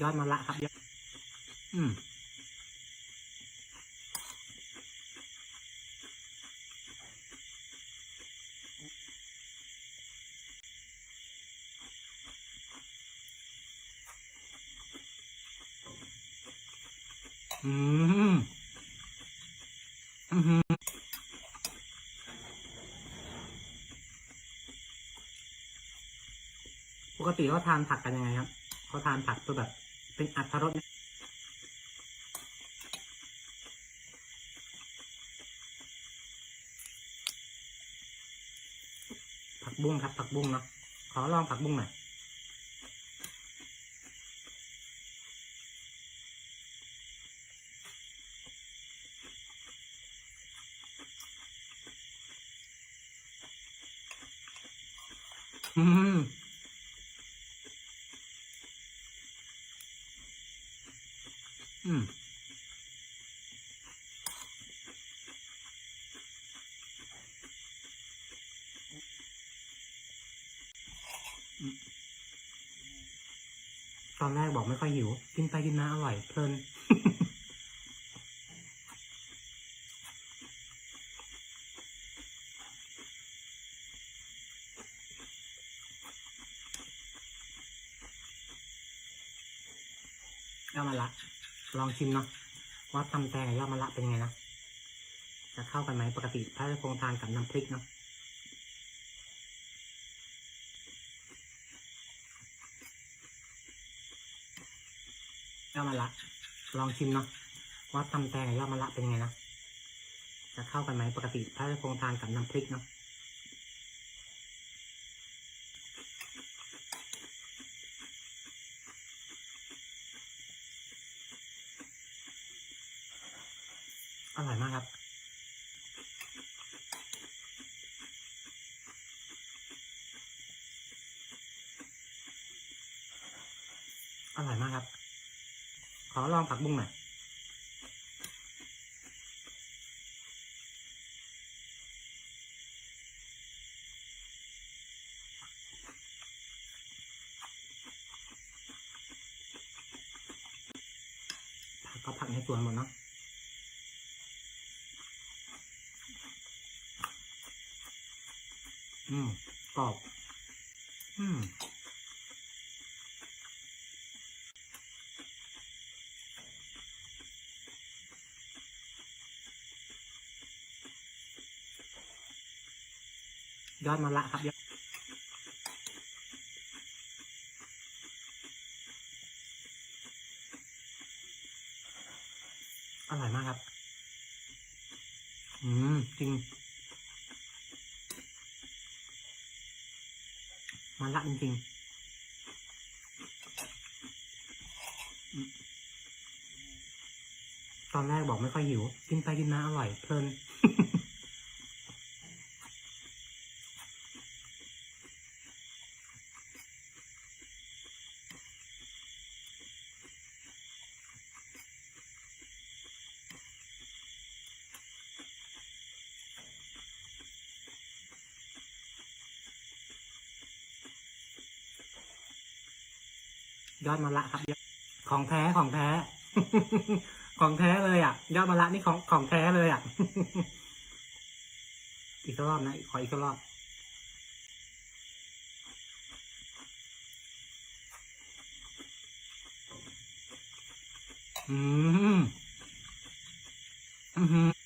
ยอดมะละครับยอดอืมอืมอือหือปกติเขาทานผักกันยังไงครับเขาทานผักตัวแบบ เป็นอัตรสผักบุ้งครับผักบุ้งเนาะขอลองผักบุ้งหน่อยอืม อืมตอนแรกบอกไม่ค่อยหิว กินไปกินมาอร่อยเพลินยอดมะละ ลองชิมเนาะว่าตำแตงกับยอดมะละเป็นไงนะจะเข้ากันไหมปกติถ้าจะคงทานกับน้ำพริกเนาะยอดมะละลองชิมเนาะว่าตำแตงกับยอดมะละเป็นไงนะจะเข้ากันไหมปกติถ้าจะคงทานกับน้ำพริกเนาะ อร่อยมากครับ อร่อยมากครับ ขอลองผักบุ้งหน่อยผักก็ผักในสวนหมดเนาะ อืมกรอบ อืมยอดมะละครับยอดอร่อยมากครับ อืม จริง มาละจริงๆ ตอนแรกบอกไม่ค่อยหิว กินไปกินมาอร่อยเพลิน ยอดมะละครับ ของแท้ของแท้ ของแท้เลยอะ ยอดมะละนี่ของของแท้เลยอะ อีกรอบนะขออีกรอบอืมอือ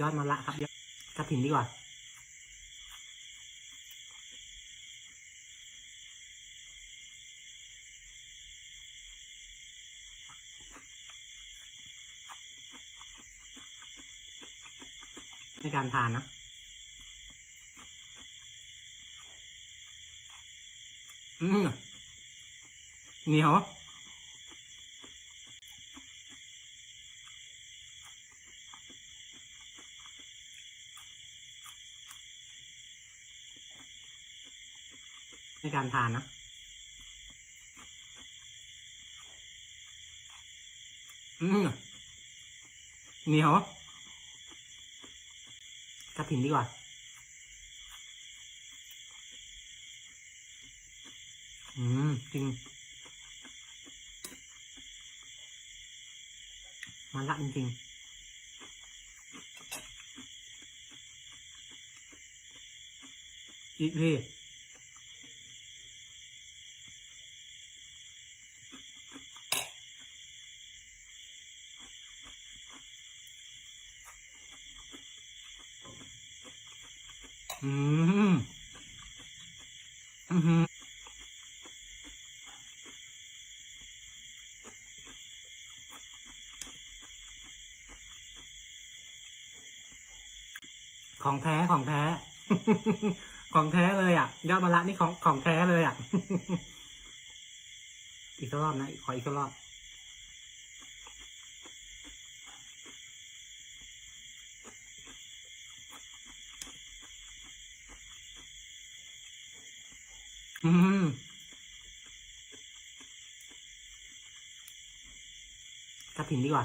ยอดมะละครับยอดกระถิ่นดีกว่าในการทานนะอืมเหนียว การทานนะอืมเหนียวกระถิ่นดีกว่าอืม จริงมาละจริงอีกพี่ อืมอือหือของแท้ของแท้ ของแท้เลยอะยอดมะระนี่ของของแท้เลยอะ อีกรอบนะขออีกรอบ อืมกระถิ่นดีกว่า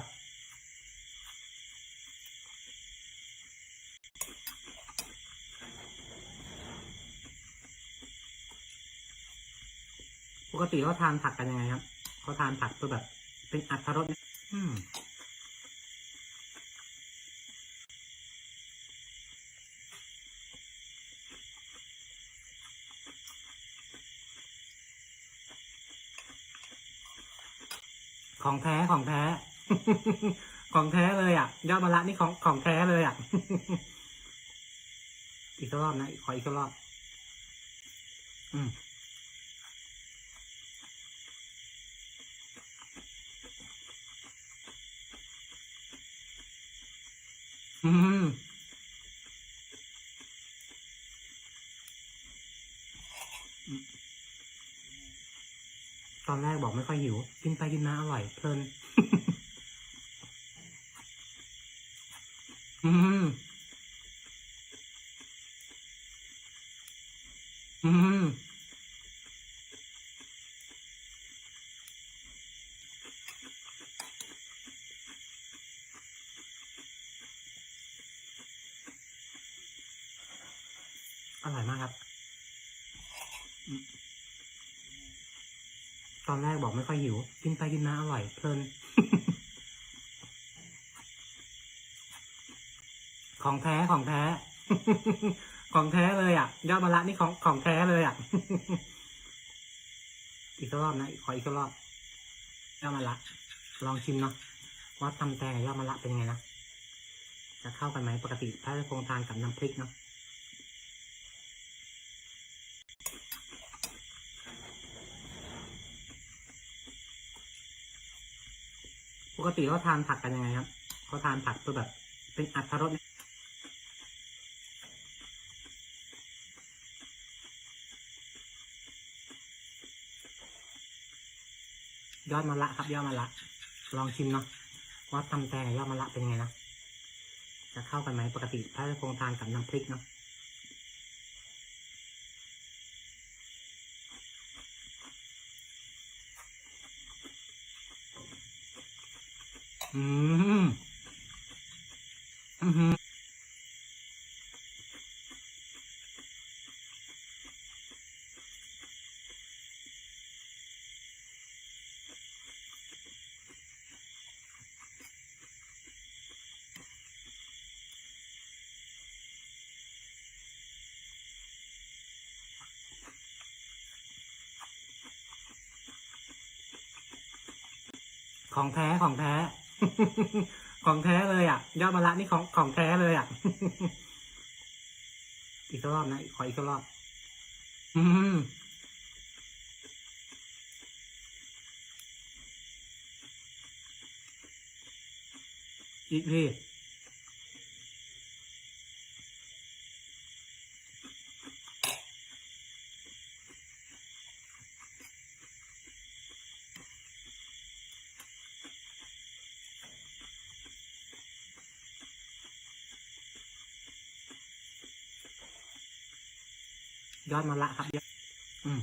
ปกติเขาทานผักกันยังไงครับเขาทานผักเพื่อแบบ เป็นอัตรสอืม ของแท้ของแท้ ของแท้เลยอะ ยอดมะระนี่ของของแท้เลยอะ อีกรอบนะขออีกสักรอบ อืมอืม ตอนแรกบอกไม่ค่อยหิว กินไปกินมาอร่อยเพลิน อืม อืม อร่อยมากครับอืมต อนแรกบอกไม่ค่อยหิว กินไปกินมาอร่อยเพลิน ของแท้ของแท้ ของแท้เลยอะ ยอดมะระนี่ของของแท้เลยอะ อีกรอบนะขออีกรอบ ยอดมะระลองชิมเนาะว่าตำแตงกยอดมะระเป็นยังไงนะ จะเข้ากันไหมปกติถ้าจะคงทานกับน้ำพริกเนาะ กติเขาทานผักกันยังไงครับเขาทานผักเพื่อแบบ เป็นอัตรสยอดมะระครับยอดมะระลองชิมเนาะว่าตำแตงกับยอดมะระเป็นไงนะจะเข้ากันไหมปกติถ้าจะคงทานกับน้ำพริกเนาะ อืมอือหือของแท้ ของแท้ ของแท้เลยอะ ยอดมะระนี่ของของแท้เลยอะ อีกรอบนะขออีกรอบ อืมอีกพี่ ยอดมะละครับยอดอืม